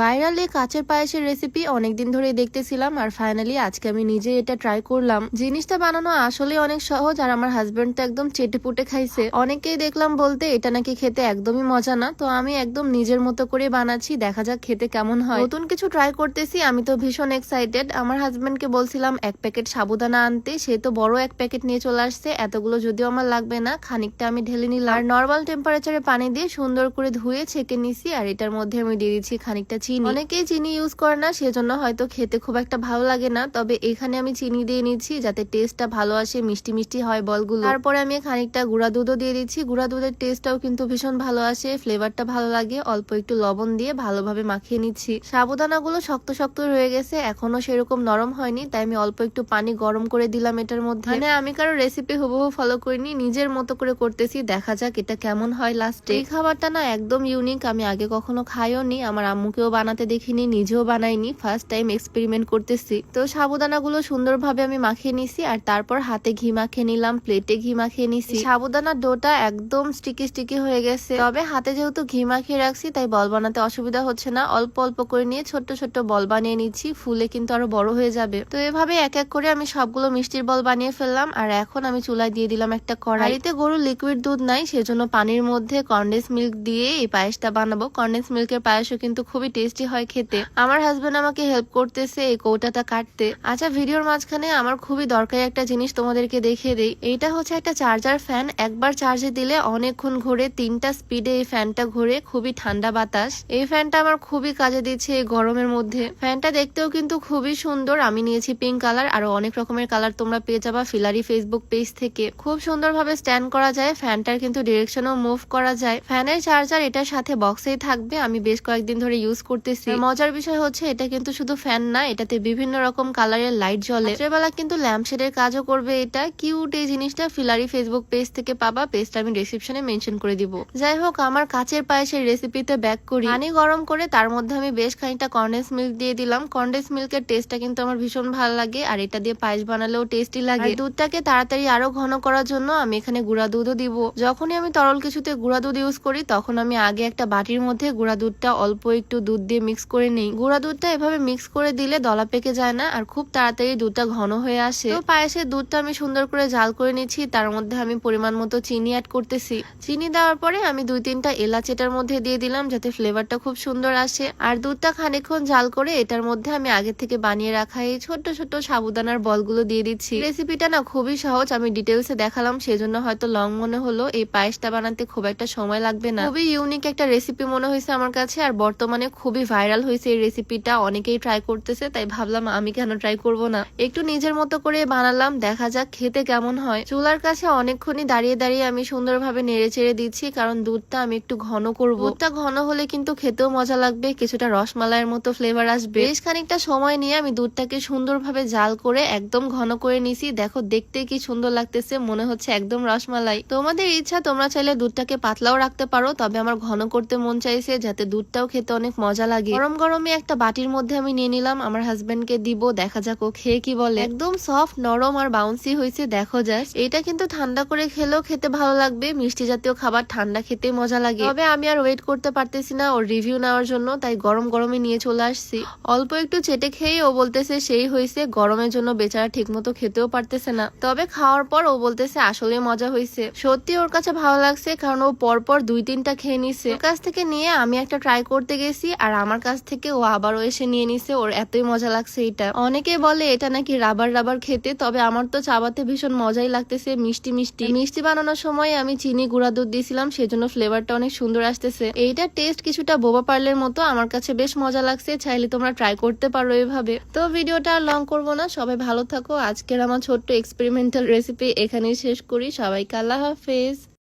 ভাইরালি কাঁচের পায়েসের রেসিপি অনেকদিন ধরেই দেখতেছিলাম আর ফাইনালি আজকে আমি নিজে এটা ট্রাই করলাম। জিনিসটা বানানো আসলে অনেক সহজ আর আমার হাজবেন্ড তো একদম চেটে পুটে খাইছে। অনেকেই দেখলাম বলতে এটা নাকি খেতে একদমই মজা না, তো আমি একদম নিজের মতো করে বানাচ্ছি, দেখা যাক খেতে কেমন হয়। নতুন কিছু ট্রাই করতেছি, আমি তো ভীষণ এক্সাইটেড আমার হাজবেন্ডকে বলছিলাম, এক প্যাকেট সাবুদানা আনতে। সে তো বড় এক প্যাকেট নিয়ে চলে আসছে, এতগুলো যদিও আমার লাগবে না, খানিকটা আমি ঢেলে নিলাম। আর নর্মাল টেম্পারেচারে পানি দিয়ে সুন্দর করে ধুয়ে ছেঁকে নিছি, আর এটার মধ্যে আমি দিয়ে দিচ্ছি খানিকটা চিনি। অনেকেই চিনি ইউজ করে না, সেজন্য হয়তো খেতে খুব একটা ভালো লাগে না। তবে এখানে আমি চিনি দিয়ে নিচ্ছি, যাতে টেস্টটা ভালো আসে, মিষ্টি মিষ্টি হয় বলগুলো। তারপরে আমি খানিকটা গুঁড়া দুধও দিয়ে দিচ্ছি। গুঁড়া দুধের টেস্টটাও কিন্তু ভীষণ ভালো আসে ফ্লেভারটা ভালো লাগে। অল্প একটু লবণ দিয়ে ভালোভাবে মাখিয়ে নিচ্ছি। সাবুদানাগুলো শক্ত শক্ত রয়ে গেছে, এখনও সেরকম নরম হয়নি, তাই আমি অল্প একটু পানি গরম করে দিলাম এটার মধ্যে। মানে আমি কারও রেসিপি হুবহু ফলো করিনি, নিজের মতো করে করতেছি, দেখা যাক এটা কেমন হয় লাস্টে এই খাবারটা না একদম ইউনিক আমি আগে কখনো খাইও নি আমার আম্মুকেও বানাতে দেখিনি, নিজেও বানাইনি ফার্স্ট টাইম এক্সপেরিমেন্ট করতেছি। তো সাবুদানাগুলো সুন্দরভাবে আমি মাখিয়ে নিছি, আর তারপর হাতে ঘি মাখিয়ে নিলাম প্লেটে ঘি মাখিয়ে নিছি। সাবুদানার ডোটা একদম স্টিকি স্টিকি হয়ে গেছে। তবে হাতে যেহেতু ঘি মাখিয়ে রাখছি, তাই বল বানাতে অসুবিধা হচ্ছে না। অল্প অল্প করে নিয়ে ছোট্ট ছোট্ট বল বানিয়ে নিচ্ছি, ফুলে কিন্তু আরও বড় হয়ে যাবে। তো এভাবে এক এক করে আমি সবগুলো মিষ্টির বল বানিয়ে ফেললাম, আর এখন আমি চুলায় দিয়ে দিলাম একটা কড়াইতে গরুর লিকুইড দুধ নাই, সেজন্য পানির মধ্যে কন্ডেন্স মিল্ক দিয়ে এই পায়েসটা বানাবো। কন্ডেন্স মিল্কের পায়েসও কিন্তু খুবই টেস্টি হয় খেতে। আমার হাজবেন্ড আমাকে হেল্প করতেছে এই কৌটাটা কাটতে। আচ্ছা ভিডিওর মাঝখানে আমার খুবই দরকারি একটা জিনিস তোমাদেরকে দেখিয়ে দেই। এইটা হচ্ছে একটা চার্জার ফ্যান একবার চার্জে দিলে অনেকক্ষণ ঘুরে, তিনটা স্পিডে এই ফ্যানটা ঘুরে। খুবই ঠান্ডা বাতাস। এই ফ্যানটা আমার খুবই কাজে দিচ্ছে এই গরমের মধ্যে। ফ্যানটা দেখতেও কিন্তু খুবই সুন্দর। আমি নিয়েছি পিঙ্ক কালার আরও অনেক রকমের কালার তোমরা পেয়ে যাবা ফিলারি ফেসবুক পেজ থেকে। খুব সুন্দরভাবে স্ট্যান্ড করা যায়। ফ্যানটার কিন্তু ডিরেকশনও মুভ করা যায়। ফ্যানের চার্জার এটার সাথে বক্সেই থাকবে। আমি বেশ কয়েকদিন ধরে ইউজ করতেছি। মজার বিষয় হচ্ছে এটা কিন্তু শুধু ফ্যান না এটাতে বিভিন্ন রকম কালারের লাইট জ্বলে। রাত্রেবেলা কিন্তু ল্যাম্পশেডের কাজও করবে এটা। কিউট এই জিনিসটা ফিলারি ফেসবুক পেজ থেকে পাবা। পেজটা আমি ডিসক্রিপশনে মেনশন করে দিব। যাই হোক আমার কাচের পায়েসের রেসিপিতে ব্যাক করি। পানি গরম করে তার মধ্যে আমি বেশ খানিকটা কন্ডেন্স মিল্ক দিয়ে দিলাম। কন্ডেন্স মিল্কের টেস্টটা কিন্তু আমার ভীষণ ভালো লাগে। আর এটা দিয়ে পায়েস বানালেও টেস্টি লাগে। দুধটাকে তাড়াতাড়ি আরও ঘন করার জন্য আমি এখানে গুঁড়া দুধও দিব। যখনই আমি তরল কিছুতে গুঁড়া দুধ ইউজ করি তখন আমি আগে একটা বাটির মধ্যে গুঁড়া দুধটা অল্প একটু দুধ দিয়ে মিক্স করে নিই। গুঁড়া দুধটা এভাবে মিক্স করে দিলে দলা পেকে যায় না আর খুব তাড়াতাড়ি দুধটা ঘন হয়ে আসে। তো পায়েসের দুধটা আমি সুন্দর করে জাল করে নিচ্ছি, তার মধ্যে আমি পরিমাণ মতো চিনি অ্যাড করতেছি। চিনি দেওয়ার পরে আমি দুই তিনটা এলাচ এটার মধ্যে দিয়ে দিলাম যাতে ফ্লেভারটা খুব সুন্দর আসে। আর দুধটা খানিকক্ষণ জাল করে এটার মধ্যে আমি আগে থেকে বানিয়ে রাখা এই ছোট্ট ছোট্ট সাবুদানার বলগুলো দিয়ে দিচ্ছি। রেসিপিটা না খুবই সহজ, আমি ডিটেলসে দেখালাম, সেজন্য হয়তো লং মনে হলো। এই পায়েসটা বানাতে খুব একটা সময় লাগবে না। খুবই ইউনিক একটা রেসিপি মনে হয়েছে আমার কাছে, আর বর্তমানে খুবই ভাইরাল হয়েছে এই রেসিপিটা অনেকেই ট্রাই করতেছে, তাই ভাবলাম আমি কেন ট্রাই করব না? একটু নিজের মতো করে বানালাম, দেখা যাক খেতে কেমন হয়। চুলার কাছে অনেকক্ষণই দাঁড়িয়ে দাঁড়িয়ে আমি সুন্দরভাবে নেড়ে চেড়ে দিচ্ছি, কারণ দুধটা আমি একটু ঘন করব। দুধটা ঘন হলে কিন্তু খেতেও মজা লাগবে, কিছুটা রসমালাইয়ের মতো ফ্লেভার আসবে। বেশ খানিকটা সময় নিয়ে আমি দুধটাকে সুন্দরভাবে জাল করে একদম ঘন করে নিছি। দেখো দেখতে কি সুন্দর লাগতেছে, মনে হচ্ছে একদম রসমালাই। তোমাদের ইচ্ছা, তোমরা চাইলে দুধটাকে পাতলাও রাখতে পারো, তবে আমার ঘন করতে মন চাইছে, যাতে দুধটাও খেতে অনেক মজা লাগে। গরম গরমে একটা বাটির মধ্যে আমি নিয়ে নিলাম, আমার হাজবেন্ডকে দিব, দেখা যাক ও খেয়ে কি বলে। একদম সফট নরম আর বাউন্সি হয়েছে, দেখো জাস্ট এটা কিন্তু ঠান্ডা করে খেলেও খেতে ভালো লাগবে, মিষ্টি জাতীয় খাবার ঠান্ডা খেতে মজা লাগে। তবে আমি আর ওয়েট করতে পারতেছি না ওর রিভিউ নেওয়ার জন্য, তাই গরম গরমে নিয়ে চলে আসছি। অল্প একটু চেটে খেয়ে ও বলতেছে সেই হয়েছে, গরমের জন্য বেচারা ঠিক মতো খেতেও পারতেছে না। তবে খাওয়ার পর ও বলতেছে আসলে মজা হয়েছে। সত্যি ওর কাছে ভালো লাগছে, কারণ ও পরপর দুই তিনটা খেয়ে নিছে। ওর কাছ থেকে নিয়ে আমি একটা ট্রাই করতে গেছি আর আমার কাছ থেকে ও আবারও এসে নিয়ে নিছে। ওর এতই মজা লাগছে এটা। অনেকে বলে এটা নাকি রাবার রাবার খেতে, তবে আমার তো চাবাতে ভীষণ মজাই লাগতেছে, মিষ্টি মিষ্টি। মিষ্টি বানানোর সময় আমি চিনি গুঁড়া দুধ দিয়েছিলাম, সেজন্য ফ্লেভারটা অনেক সুন্দর আসতেছে। এইটা টেস্ট কিছুটা বোবা পার্লের মতো, আমার কাছে বেশ মজা লাগছে, চাইলে তোমরা ট্রাই করতে পারো এভাবে। তো ভিডিওটা আর লং করব না, সবাই ভালো থাকো। আজকের আমার ছোট্ট এক্সপেরিমেন্টাল রেসিপি এখানেই শেষ করি। সবাইকে আল্লাহ হাফেজ।